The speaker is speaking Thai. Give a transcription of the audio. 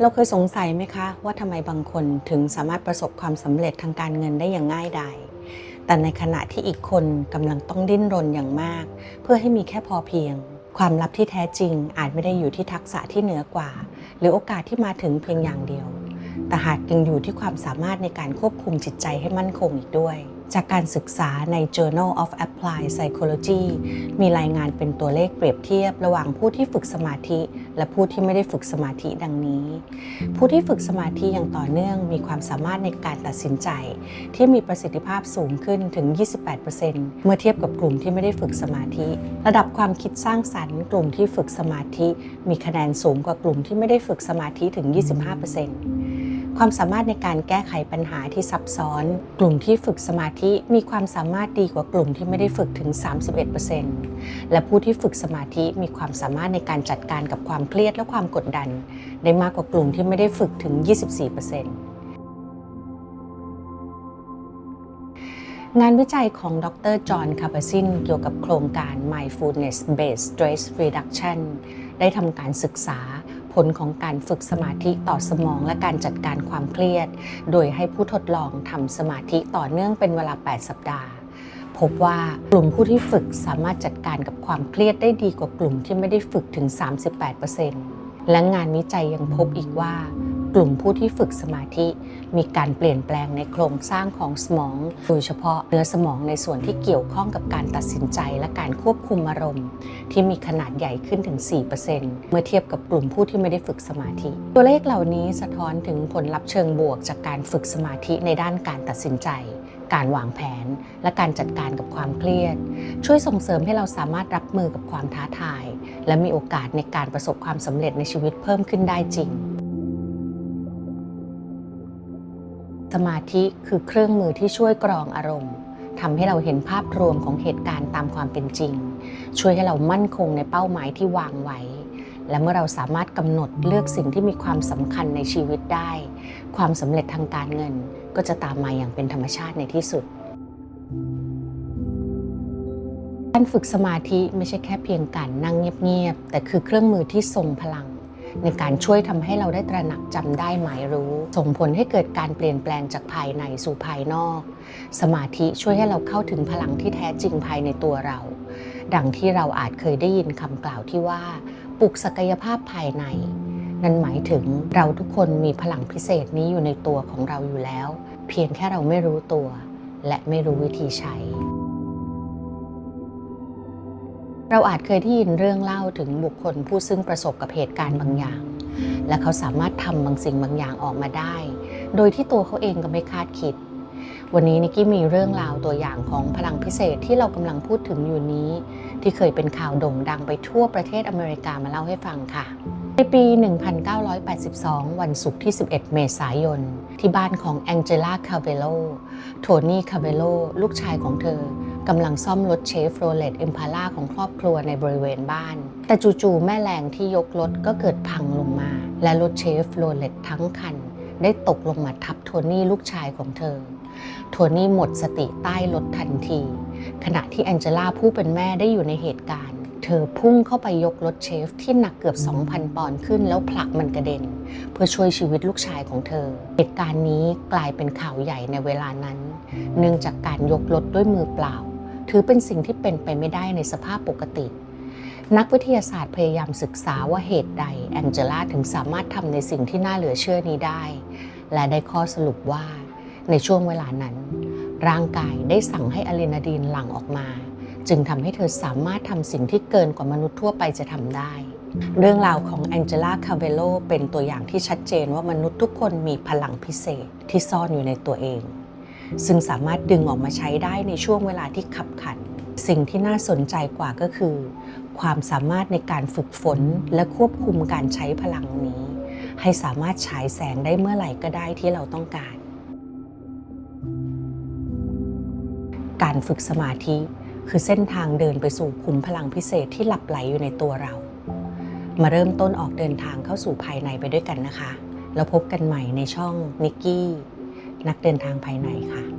เราเคยสงสัยไหมคะว่าทำไมบางคนถึงสามารถประสบความสำเร็จทางการเงินได้อย่างง่ายดายแต่ในขณะที่อีกคนกำลังต้องดิ้นรนอย่างมาก เพื่อให้มีแค่พอเพียง ความลับที่แท้จริงอาจไม่ได้อยู่ที่ทักษะที่เหนือกว่า หรือโอกาสที่มาถึงเพียงอย่างเดียว แต่หากยังอยู่ที่ความสามารถในการควบคุมจิตใจให้มั่นคงอีกด้วย จากการศึกษาใน Journal of Applied Psychology มีรายงานเป็นตัวเลขเปรียบเทียบระหว่างผู้ที่ฝึกสมาธิ และผู้ที่ไม่ได้ฝึกสมาธิดังนี้ ผู้ที่ฝึกสมาธิอย่างต่อเนื่องมีความสามารถในการตัดสินใจ ที่มีประสิทธิภาพสูงขึ้นถึง 28%เมื่อเทียบกับกลุ่มที่ไม่ได้ฝึกสมาธิ ระดับความคิดสร้างสรรค์ กลุ่มที่ฝึกสมาธิ มีคะแนนสูงกว่ากลุ่มที่ไม่ได้ฝึกสมาธิถึง 25% ความสามารถในการแก้ไขปัญหาที่ซับซ้อน กลุ่มที่ฝึกสมาธิมีความสามารถดีกว่ากลุ่มที่ไม่ได้ฝึกถึง 31%และผู้ที่ฝึกสมาธิมีความสามารถในการจัดการกับความเครียดและความกดดัน ได้มากกว่ากลุ่มที่ไม่ได้ฝึกถึง 24%งานวิจัยของดรจอห์นคาร์บาซินเกี่ยวกับโครงการ Mindfulness Based Stress Reduction ได้ทำการศึกษา ลของการฝึกสมาธิต่อสมองและการจัดการความเครียด โดยให้ผู้ทดลองทำสมาธิต่อเนื่องเป็นเวลา 8 สัปดาห์ พบว่ากลุ่มผู้ที่ฝึกสามารถจัดการกับความเครียดได้ดีกว่ากลุ่มที่ไม่ได้ฝึกถึง 38%และงานวิจัยยังพบอีกว่า กลุ่มผู้ที่ฝึกสมาธิ มีการเปลี่ยนแปลงในโครงสร้างของสมอง โดยเฉพาะเนื้อสมองในส่วนที่เกี่ยวข้องกับการตัดสินใจและการควบคุมอารมณ์ ที่มีขนาดใหญ่ขึ้นถึง 4%เมื่อเทียบกับกลุ่มผู้ที่ไม่ได้ฝึกสมาธิ ตัวเลขเหล่านี้สะท้อนถึงผลลัพธ์เชิงบวกจากการฝึกสมาธิในด้านการตัดสินใจ การวางแผน และการจัดการกับความเครียด ช่วยส่งเสริมให้เราสามารถรับมือกับความท้าทาย และมีโอกาสในการประสบความสำเร็จในชีวิตเพิ่มขึ้นได้จริง สมาธิคือเครื่องมือที่ช่วยกรองอารมณ์ทำให้เราเห็นภาพรวมของเหตุการณ์ตามความเป็นจริง ช่วยให้เรามั่นคงในเป้าหมายที่วางไว้ และเมื่อเราสามารถกำหนดเลือกสิ่งที่มีความสำคัญในชีวิตได้ ความสำเร็จทางการเงินก็จะตามมาอย่างเป็นธรรมชาติในที่สุด การฝึกสมาธิไม่ใช่แค่เพียงการนั่งเงียบๆแต่คือเครื่องมือที่ทรงพลัง ในการช่วยทำให้เราได้ตระหนักจำได้หมายรู้ ส่งผลให้เกิดการเปลี่ยนแปลงจากภายในสู่ภายนอก สมาธิช่วยให้เราเข้าถึงพลังที่แท้จริงภายในตัวเรา ดังที่เราอาจเคยได้ยินคำกล่าวที่ว่าปลุกศักยภาพภายใน นั่นหมายถึงเราทุกคนมีพลังพิเศษนี้อยู่ในตัวของเราอยู่แล้ว เพียงแค่เราไม่รู้ตัว และไม่รู้วิธีใช้ เราอาจเคยได้ยินเรื่องเล่าถึงบุคคลผู้ซึ่งประสบกับเหตุการณ์บางอย่าง และเขาสามารถทำบางสิ่งบางอย่างออกมาได้ โดยที่ตัวเขาเองก็ไม่คาดคิด วันนี้นิกกี้มีเรื่องราวตัวอย่างของพลังพิเศษที่เรากำลังพูดถึงอยู่นี้ ที่เคยเป็นข่าวโด่งดังไปทั่วประเทศอเมริกามาเล่าให้ฟังค่ะ ในปี 1982 วันศุกร์ที่ 11 เมษายน ที่บ้านของแองเจล่าคาเวโลโทนี่คาเวโลลูกชายของเธอ กำลังซ่อมรถเชฟโรเลตเอ็มพาร่าของครอบครัวในบริเวณบ้าน แต่จู่ๆแม่แรงที่ยกรถก็เกิดพังลงมา และรถเชฟโรเลตทั้งคัน ได้ตกลงมาทับโทนี่ลูกชายของเธอ โทนี่หมดสติใต้รถทันที ขณะที่แองเจล่าผู้เป็นแม่ได้อยู่ในเหตุการณ์ เธอพุ่งเข้าไปยกรถเชฟที่หนักเกือบ 2,000 ปอนด์ขึ้นแล้วผลักมันกระเด็น เพื่อช่วยชีวิตลูกชายของเธอ เหตุการณ์นี้กลายเป็นข่าวใหญ่ในเวลานั้น เนื่องจากการยกรถด้วยมือเปล่า ถือเป็นสิ่งที่เป็นไปไม่ได้ในสภาพปกติ นักวิทยาศาสตร์พยายามศึกษาว่าเหตุใดแองเจล่าถึงสามารถทำในสิ่งที่น่าเหลือเชื่อนี้ได้ และได้ข้อสรุปว่า ในช่วงเวลานั้น ร่างกายได้สั่งให้อะดรีนาลีนหลั่งออกมา จึงทำให้เธอสามารถทำสิ่งที่เกินกว่ามนุษย์ทั่วไปจะทำได้เรื่องราวของแองเจล่าคาเวโลเป็นตัวอย่างที่ชัดเจนว่ามนุษย์ทุกคนมีพลังพิเศษที่ซ่อนอยู่ในตัวเอง ซึ่งสามารถดึงออกมาใช้ได้ในช่วงเวลาที่ขับขัน สิ่งที่น่าสนใจกว่าก็คือ ความสามารถในการฝึกฝนและควบคุมการใช้พลังนี้ ให้สามารถฉายแสงได้เมื่อไหร่ก็ได้ที่เราต้องการ การฝึกสมาธิคือเส้นทางเดินไปสู่ขุมพลังพิเศษที่หลับไหลอยู่ในตัวเรา มาเริ่มต้นออกเดินทางเข้าสู่ภายในไปด้วยกันนะคะ แล้วพบกันใหม่ในช่องนิกกี้ นักเดินทางภายในค่ะ